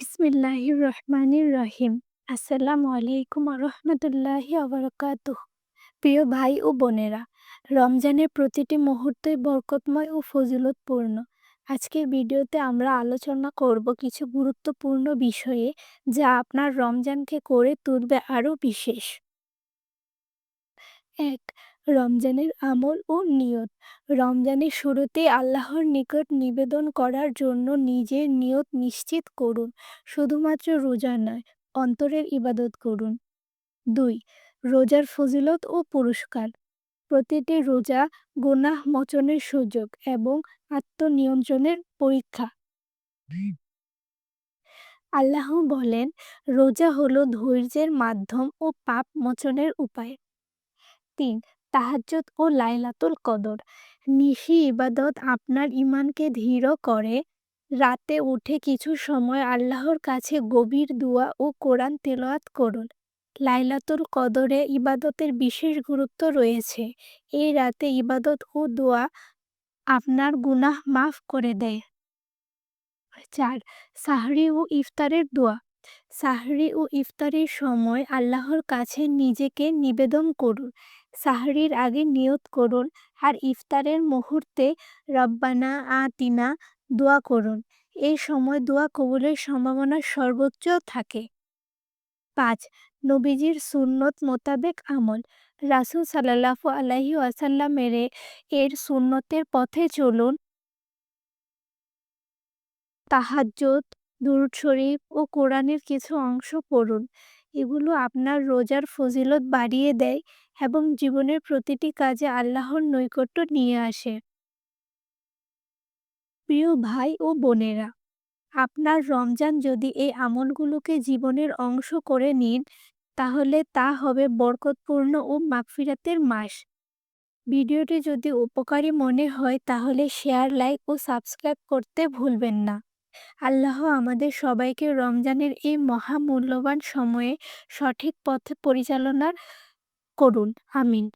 বিসমিল্লাহির রহমানির রহিম। আসসালামু আলাইকুম রহমতুল্লাহি অবরকাতুহ প্রিয় ভাই ও বোনেরা, রমজানের প্রতিটি মুহূর্তই বরকতময় ও ফজিলতপূর্ণ। আজকের ভিডিওতে আমরা আলোচনা করব কিছু গুরুত্বপূর্ণ বিষয়ে, যা আপনার রমজানকে করে তুলবে আরও বিশেষ। এক রমজানের আমল ও নিয়ত। রমজানের শুরুতে আল্লাহর নিকট নিবেদন করার জন্য নিজের নিয়ত নিশ্চিত করুন, শুধুমাত্র রোজা নয়, অন্তরের ইবাদত করুন। দুই, রোজার ফজিলত ও পুরস্কার। প্রতিটি রোজা গুনাহ মোচনের সুযোগ এবং আত্মনিয়ন্ত্রণের পরীক্ষা। আল্লাহ বলেন, রোজা হলো ধৈর্যের মাধ্যম ও পাপ মোচনের উপায়। তিন তাহাজ্জুদ ও লাইলাতুল কদর। নিশি ইবাদত আপনার ইমানকে ধীর করে। রাতে উঠে কিছু সময় আল্লাহর কাছে গভীর দোয়া ও কোরআন তেলাওয়াত করুন। লাইলাতুল কদরে ইবাদতের বিশেষ গুরুত্ব রয়েছে। এই রাতে ইবাদত ও দোয়া আপনার গুনাহ মাফ করে দেয়। চার, সাহরি ও ইফতারের দোয়া। সাহরি ও ইফতারের সময় আল্লাহর কাছে নিজেকে নিবেদন করুন। সাহরির আগে নিয়ত করুন আর ইফতারের মুহূর্তে রব্বানা, আতিনা দোয়া করুন। এই সময় দোয়া কবুলের সম্ভাবনা সর্বোচ্চ থাকে। পাঁচ, নবীজির সুন্নত মোতাবেক আমল। রাসুল সাল্লাহু আলাহি আসাল্লামের এর সুন্নতের পথে চলুন। তাহাজ্জুদ, দুরুদ শরীফ ও কোরআনের কিছু অংশ পড়ুন। এগুলো আপনার রোজার ফজিলত বাড়িয়ে দেয় এবং জীবনের প্রতিটি কাজে আল্লাহর নৈকট্য নিয়ে আসে। প্রিয় ভাই ও বোনেরা, আপনার রমজান যদি এই আমলগুলোকে জীবনের অংশ করে নিন, তাহলে তা হবে বরকতপূর্ণ ও মাগফিরাতের মাস। ভিডিওটি যদি উপকারী মনে হয়, তাহলে শেয়ার, লাইক ও সাবস্ক্রাইব করতে ভুলবেন না। আল্লাহ আমাদের সবাইকে রমজানের এই মহামূল্যবান সময়ে সঠিক পথে পরিচালনার করুন। আমিন।